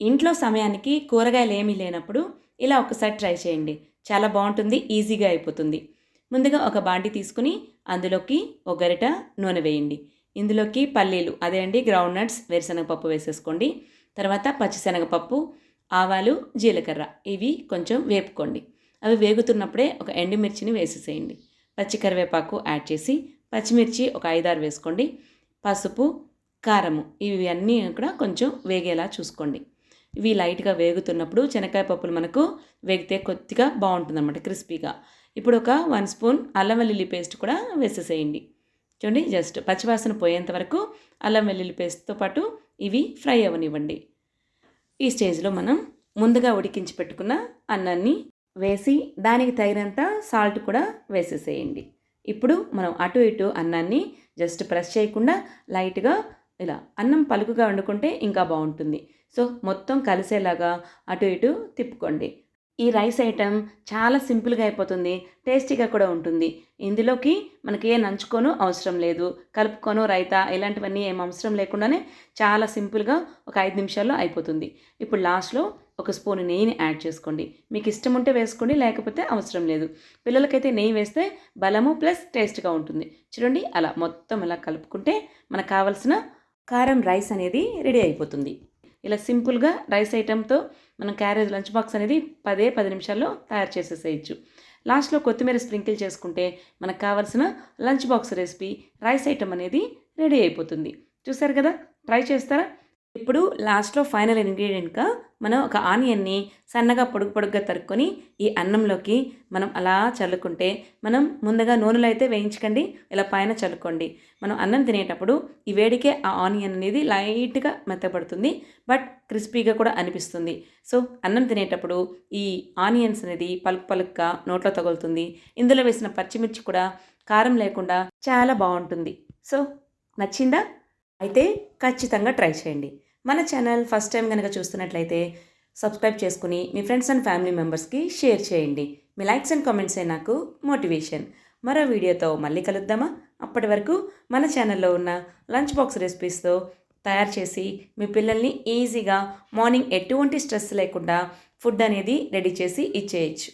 ఇంట్లో సమయానికి కూరగాయలు ఏమీ లేనప్పుడు ఇలా ఒకసారి ట్రై చేయండి. చాలా బాగుంటుంది ఈజీగా అయిపోతుంది. ముందుగా ఒక బాండి తీసుకుని అందులోకి ఒక గరిట నూనె వేయండి. ఇందులోకి పల్లీలు అదే అండి గ్రౌండ్ నట్స్ వేరుశనగపప్పు వేసేసుకోండి. తర్వాత పచ్చిశనగపప్పు ఆవాలు జీలకర్ర ఇవి కొంచెం వేపుకోండి. అవి వేగుతున్నప్పుడే ఒక ఎండుమిర్చిని వేసేసేయండి. పచ్చి కరివేపాకు యాడ్ చేసి పచ్చిమిర్చి ఒక ఐదారు వేసుకోండి. పసుపు కారము ఇవన్నీ కూడా కొంచెం వేగేలా చూసుకోండి. ఇవి లైట్గా వేగుతున్నప్పుడు శనక్కాయ పప్పులు మనకు వేగితే కొద్దిగా బాగుంటుందన్నమాట క్రిస్పీగా. ఇప్పుడు ఒక వన్ స్పూన్ అల్లం వెల్లుల్లి పేస్ట్ కూడా వేసేసేయండి. చూడండి జస్ట్ పచ్చివాసన పోయేంత వరకు అల్లం వెల్లుల్లి పేస్ట్తో పాటు ఇవి ఫ్రై అవ్వనివ్వండి. ఈ స్టేజ్లో మనం ముందుగా ఉడికించి పెట్టుకున్న అన్నాన్ని వేసి దానికి తగినంత సాల్ట్ కూడా వేసేసేయండి. ఇప్పుడు మనం అటు ఇటు అన్నాన్ని జస్ట్ ప్రెస్ చేయకుండా లైట్గా ఇలా అన్నం పలుకుగా వండుకుంటే ఇంకా బాగుంటుంది. సో మొత్తం కలిసేలాగా అటు ఇటు తిప్పుకోండి. ఈ రైస్ ఐటెం చాలా సింపుల్గా అయిపోతుంది టేస్టీగా కూడా ఉంటుంది. ఇందులోకి మనకి ఏ నంచుకోను అవసరం లేదు. కలుపుకోను రైతా ఇలాంటివన్నీ ఏం అవసరం లేకుండానే చాలా సింపుల్గా ఒక ఐదు నిమిషాల్లో అయిపోతుంది. ఇప్పుడు లాస్ట్లో ఒక స్పూన్ నెయ్యిని యాడ్ చేసుకోండి. మీకు ఇష్టం ఉంటే వేసుకోండి లేకపోతే అవసరం లేదు. పిల్లలకైతే నెయ్యి వేస్తే బలము ప్లస్ టేస్ట్గా ఉంటుంది. చూడండి అలా మొత్తం ఇలా కలుపుకుంటే మనకు కావాల్సిన కారం రైస్ అనేది రెడీ అయిపోతుంది. ఇలా సింపుల్గా రైస్ ఐటెంతో మనం క్యారేజ్ లంచ్ బాక్స్ అనేది పదే పది నిమిషాల్లో తయారు చేసేసేయచ్చు. లాస్ట్లో కొత్తిమీర స్ప్రింకిల్ చేసుకుంటే మనకు కావాల్సిన lunch box recipe rice item అనేది రెడీ అయిపోతుంది. చూసారు కదా? ట్రై చేస్తారా? ఇప్పుడు లాస్ట్లో ఫైనల్ ఇంగ్రీడియంట్గా మనం ఒక ఆనియన్ని సన్నగా పొడుగు పొడుగ్గా తరుక్కొని ఈ అన్నంలోకి మనం అలా చల్లుకుంటే మనం ముందుగా నూనెలో అయితే వేయించకండి ఇలా పైన చల్లుకోండి. మనం అన్నం తినేటప్పుడు ఈ వేడికే ఆ ఆనియన్ అనేది లైట్గా మెత్తపడుతుంది బట్ క్రిస్పీగా కూడా అనిపిస్తుంది. సో అన్నం తినేటప్పుడు ఈ ఆనియన్స్ అనేది పలుకు పలుక్గా నోట్లో తగులుతుంది. ఇందులో వేసిన పచ్చిమిర్చి కూడా కారం లేకుండా చాలా బాగుంటుంది. సో నచ్చిందా? అయితే ఖచ్చితంగా ట్రై చేయండి. మన ఛానల్ ఫస్ట్ టైం కనుక చూస్తున్నట్లయితే సబ్స్క్రైబ్ చేసుకుని మీ ఫ్రెండ్స్ అండ్ ఫ్యామిలీ మెంబర్స్కి షేర్ చేయండి. మీ లైక్స్ అండ్ కామెంట్సే నాకు మోటివేషన్ మరో వీడియోతో మళ్ళీ కలుద్దామా? అప్పటి వరకు మన ఛానల్లో ఉన్న లంచ్ బాక్స్ రెసిపీస్తో తయారు చేసి మీ పిల్లల్ని ఈజీగా మార్నింగ్ ఎటువంటి స్ట్రెస్ లేకుండా ఫుడ్ అనేది రెడీ చేసి ఇచ్చేయచ్చు.